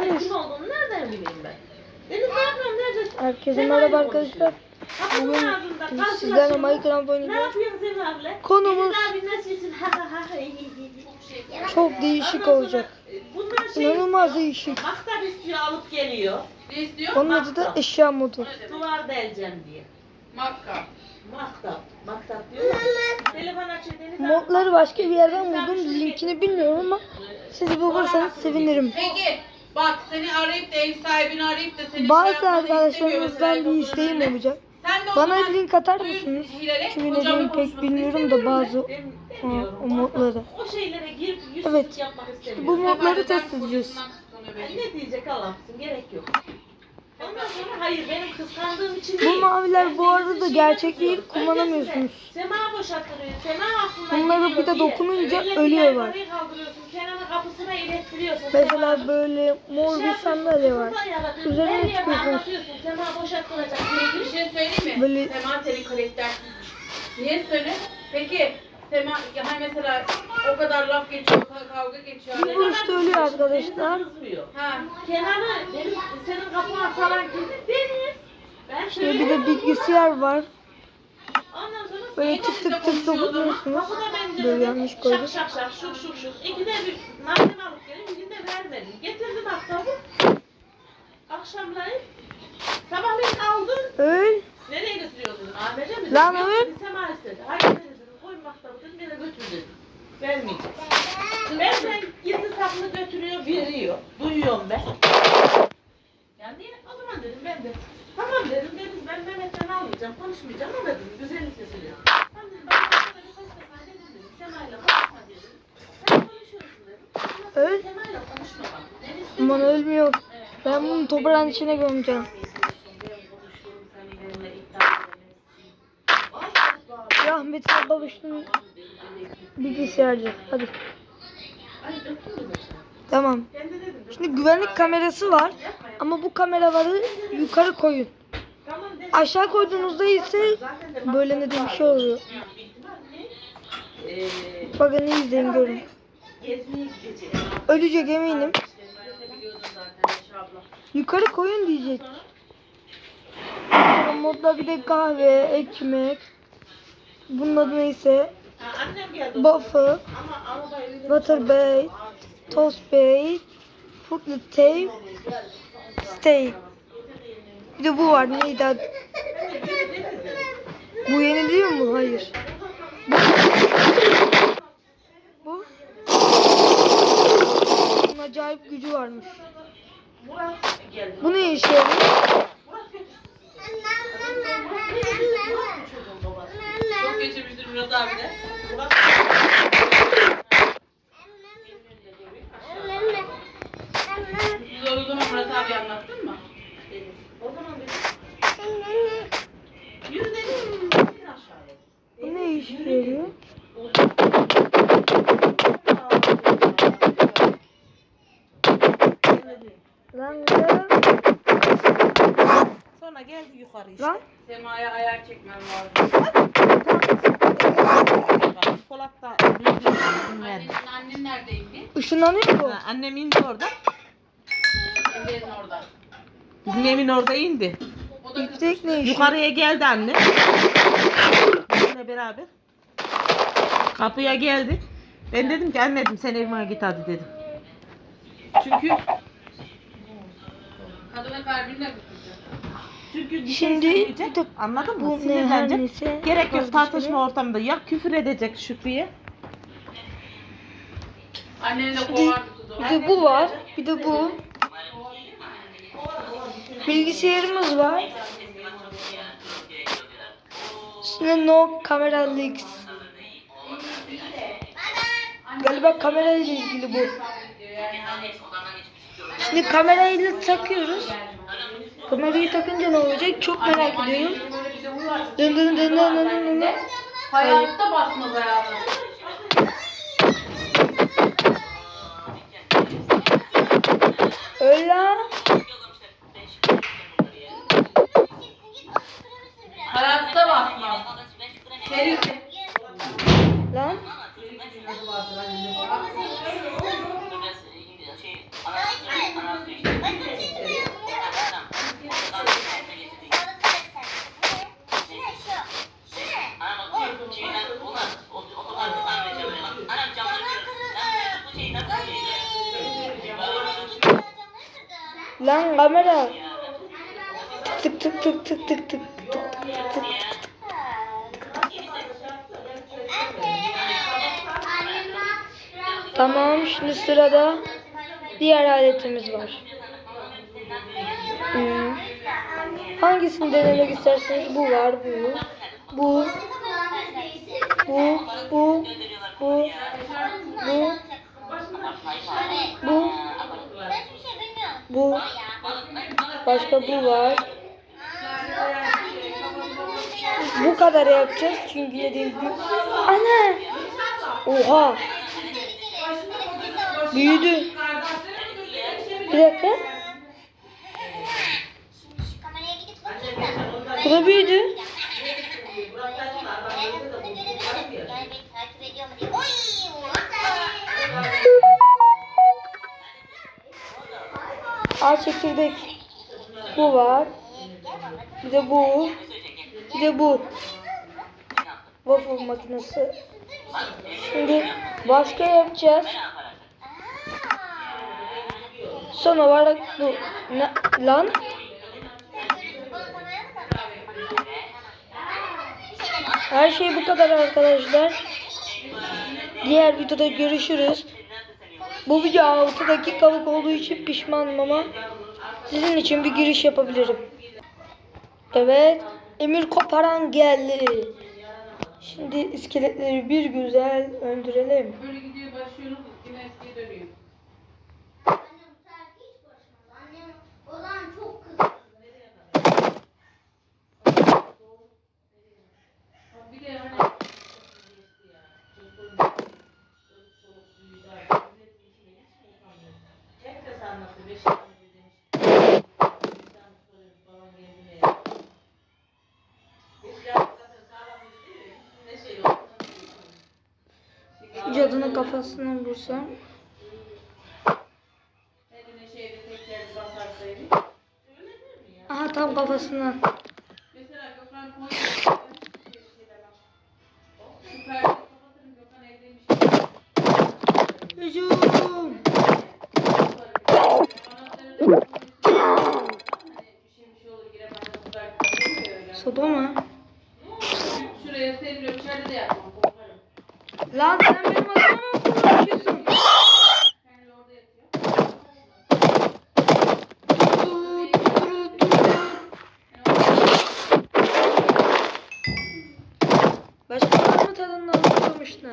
Kim olduğunu nereden bileyim ben? Deniz ne yapıyorsun? Neredesin? Herkese Sen merhaba arkadaşlar. Kapının Bugün ağzında biz karşılaşıyoruz. sizlerle Minecraft Ne oynayacağız. yapıyorsun Senin abla? Konumuz- Deniz abi nasılsın? Ha ha ha. iyi, iyi, iyi. Çok değişik Ondan sonra, olacak. e, Bunlar şey İnanılmaz değişik. Maktab istiyor alıp geliyor. Ne istiyor? Onun adı da eşya modu. Duvar deleceğim diye. Makka. Maktab. Maktab diyor. Telefon açıyor Deniz abi. Modları başka bir yerden buldum. Linkini bilmiyorum ama siz bulursanız sevinirim. Peki bak seni arayıp da ev sahibini arayıp da seni Bazı şey yapmanı istemiyor arkadaşlarımızdan bir isteğim olacak. Bana zaman link atar mısınız? Çünkü kocamla neden pek bilmiyorum da bazı Dem- o, demiyorum. o modları. O şeylere girip yüzsüzlük Evet. yapmak Bu istemiyorum. modları test edeceğiz. Ne diyecek Allah'ım gerek yok. Ondan sonra hayır benim kıskandığım için Bu değil. maviler bu arada Deniz'in gerçek değil, kullanamıyorsunuz. Sema boşalttırıyor. Sema aklına Bunları bir de dokununca ölüyorlar. kaldırıyorsun. Kenan'ın kapısına ilettiriyorsun. Mesela böyle mor şey bir sandalye var. Üzerine çıkıyorsunuz. Sema boşalttıracak diye. Bir şey söyleyeyim mi? Böyle- Sema seni karaktersizmiş. Niye söyle? Peki Sema ya hani mesela o kadar laf geçiyor, ka- kavga geçiyor. Bir vuruşta ölüyor arkadaşlar. Kızmıyor. Ha. Kenan'ı Deniz senin kapına falan girdi. Deniz. Ben Şöyle bir de bilgisayar var. Ondan sonra Böyle tık tık tık dokunuyorsunuz. Böyle dedim, yanlış koydum. Şak şak şak şuk şuk şuk. İkide bir nargile alıp gelin birinde vermedim. Getirdim aktabı. Akşamleyin sabahleyin aldım. Öl. Nereye götürüyorsun dedim. Ahmet'e mi? Lan öl. dedi, Sema istedi. Hayır maktabı dedim. Gene götür dedim. Vermeyeceğim. Benden gizli saklı götürüyor, veriyor. Duyuyorum ben. Yani? O zaman dedim ben de. Tamam dedim. Dedim ben Mehmet'ten almayacağım. Konuşmayacağım ama dedim. Güzellikle söylüyorum. Tamam dedim. Ben sana birkaç defa dedim dedim. Sema'yla konuşma dedim. Sen konuşuyorsun dedim. Ama sen Öl. Sema'yla konuşma bak. Deniz Aman ölmüyor. Ben bunu toprağın içine gömeceğim. Rahmetli babuşun bilgisayarcı. Hadi. Tamam. Şimdi güvenlik kamerası var. Ama bu kameraları yukarı koyun. Aşağı koyduğunuzda ise böyle ne bir şey oluyor. Bakın iyi izleyin görün. Ölecek eminim. Yukarı koyun diyecek. Modda bir de kahve, ekmek. Bunun adı neyse. Waffle, Butterbait, Toast Bait, Fruitly Tape, Steak. Bir de bu var neydi adı? Bu yeni değil mi bu? Hayır. Bu. Bunun acayip gücü varmış. Bu ne işe yarıyor? Çok geçirmiştir Murat abi de. Biz o zaman Murat abi anlattın mı? O zaman dedim, yürü dedim, aşağıya. Bu ne yarıyor? Lan lan. Sonra geldi yukarı işte. Lan. Sema'ya ayar çekmem lazım. Polat da. Annenin, annen neredeydi? Işınlanıyor mu? Ha, Annem indi orada. Evlerin orada. Bizim evin orada indi. O da İptek ne? Yukarıya geldi anne. Bizimle beraber. Kapıya geldi. Ben dedim ki anne dedim sen evime git hadi dedim. Çünkü kadına kırdı. Çünkü bir Şimdi şey söyleyecek. de- Anladın mı? bu ne her Sinirlenecek. neyse, Gerek yok tartışma ortamında. Ya küfür edecek Şükrü'ye. Anneni de Bir de, kovardı kızı. bir de bu var. Bir de bu. Bilgisayarımız var. Üstünde no camera leaks. Galiba kamera ile ilgili bu. Şimdi kamerayı takıyoruz. Kamerayı takınca ne olacak? Çok merak ediyorum. Dın dın dın dın dın dın dın. Hayatta basmaz hayatım. Lan kamera. Tık tık tık tık tık tık tık tık tık. Tamam şimdi sırada diğer aletimiz var. Hmm. Hangisini denemek isterseniz bu var bu. Bu. Bu. Bu. Bu. Bu. Bu. Bu. Başka bu var. Bu kadar yapacağız çünkü dediğim gibi. Ana! Oha! Büyüdü. Bir dakika. Bu da büyüdü. Al çekirdek. Bu var. Bir de bu. Bir de bu. Waffle makinesi. Şimdi başka yapacağız. Son olarak bu. Ne, lan? Her şey bu kadar arkadaşlar. Diğer videoda görüşürüz. Bu video 6 dakikalık olduğu için pişmanım ama sizin için bir giriş yapabilirim. Evet, Emir Koparan geldi. Şimdi iskeletleri bir güzel öldürelim. Böyle gidiyor başlıyoruz yine eskiye dönüyor. Bir de hani Herkes anlattı. Beş. Ne. Cadının kafasına vursam. eline şeyde. Aha tam kafasına. Mesela. 对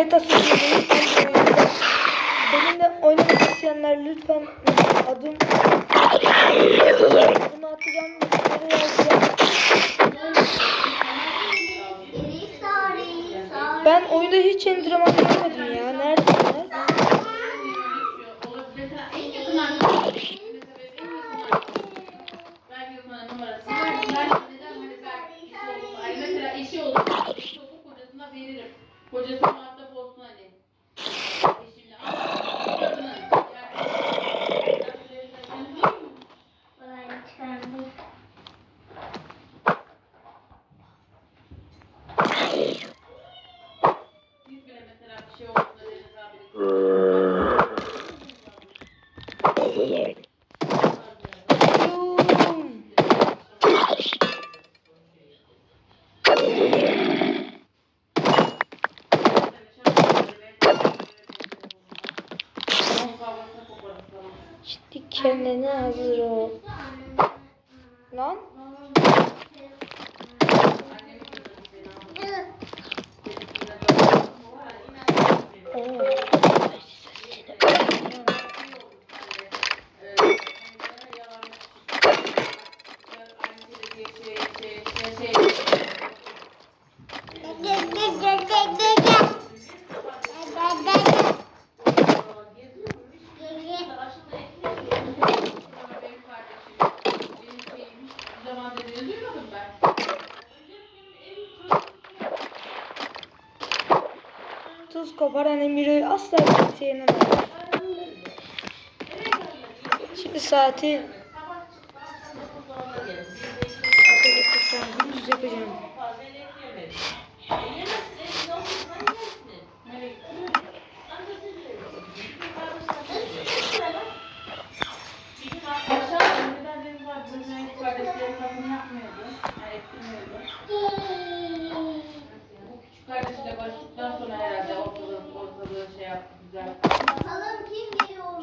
Beta sürümünü Benimle oynamak isteyenler lütfen adım bunu atacağım. Ben oyunda hiç endirman görmedim ya. Nerede bunlar? Mesela en yakın arkadaşım. Mesela benim en yakın arkadaşım. Belki yok bana numarası. var. Ben neden hani belki işi olur. Ay mesela eşi olur. Eşi olur kocasına veririm. Kocası muhatap olsun hani. Eşimle. Ama kadının. Biz bile mesela bir şey olduğunda Deniz abi Ciddi kendine hazır ol. Lan. Koparan Emir'i asla kimse yenemez. Şimdi saati yapacağım.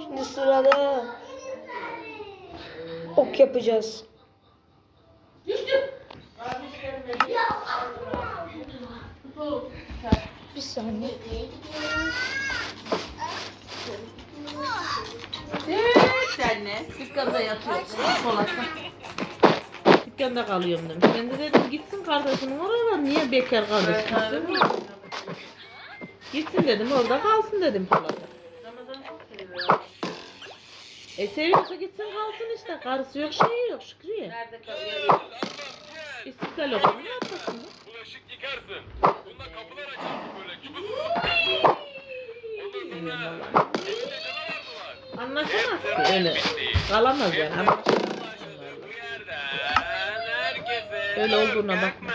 Şimdi sırada ok yapacağız. Bir saniye. Evet anne. Dükkanda yatıyorsun. Polat'ta. Dükkanda kalıyorum demiş. Ben de dedim gitsin kardeşinin oraya var. Niye bekar kardeş gitsin? Gitsin dedim orada kalsın dedim Polat'a. Çok. E seviyorsa gitsin kalsın işte. Karısı yok şeyi yok Şükriye. Nerede kalıyor? İstiklal okulu ne yapasın? Bulaşık yıkarsın. Bunda kapılar açarsın böyle. Cıbıs. Anlaşamaz ki öyle. Kalamaz yani. Ama Öyle olduğuna bakma.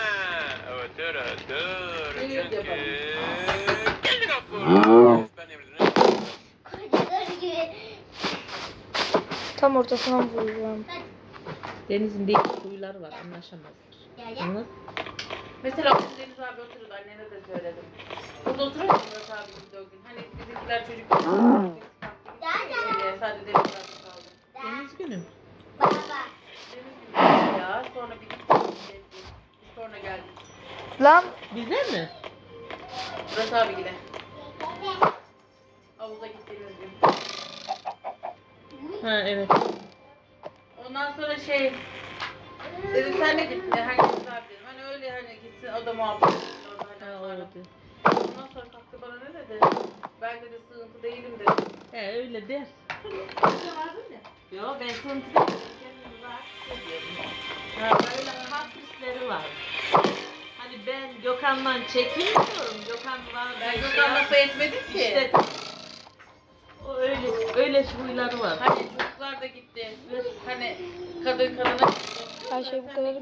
Ötür ötür. Evet, Çünkü yapalım. geldi kapı. Ben emrederim. Tam ortasından vuracağım. denizin değişik huyları var. Anlaşamazlar. Anladın? Mesela o Deniz abi otururdu annene de söyledim. Burada oturur mu Murat abi bizde o gün? Hani bizimkiler çocuk Öyle, sadece Deniz abi kaldı. Deniz günüm. Deniz gibi ya sonra bir gittik. Biz sonra geldik. Lan Bize mi? Murat abi yine. Ha evet. Ondan sonra şey dedim sen de git herkes abi dedim. Hani öyle hani gitsin o da muhabbet etsin orada hani Ha, öyle. Ondan sonra kalktı bana ne dedi? Ben dedi sığıntı değilim dedi. He öyle der. Yo ben sıkıntı Kendimi rahat hissediyorum. Ha, Böyle kaprisleri var. Hani ben Gökhan'dan çekinmiyorum. Gökhan'la ben Gökhan lafı etmedim ki. İşte öyle huyları var. Hani çocuklar da gitti. Hani kadın kadına her şey bu kadar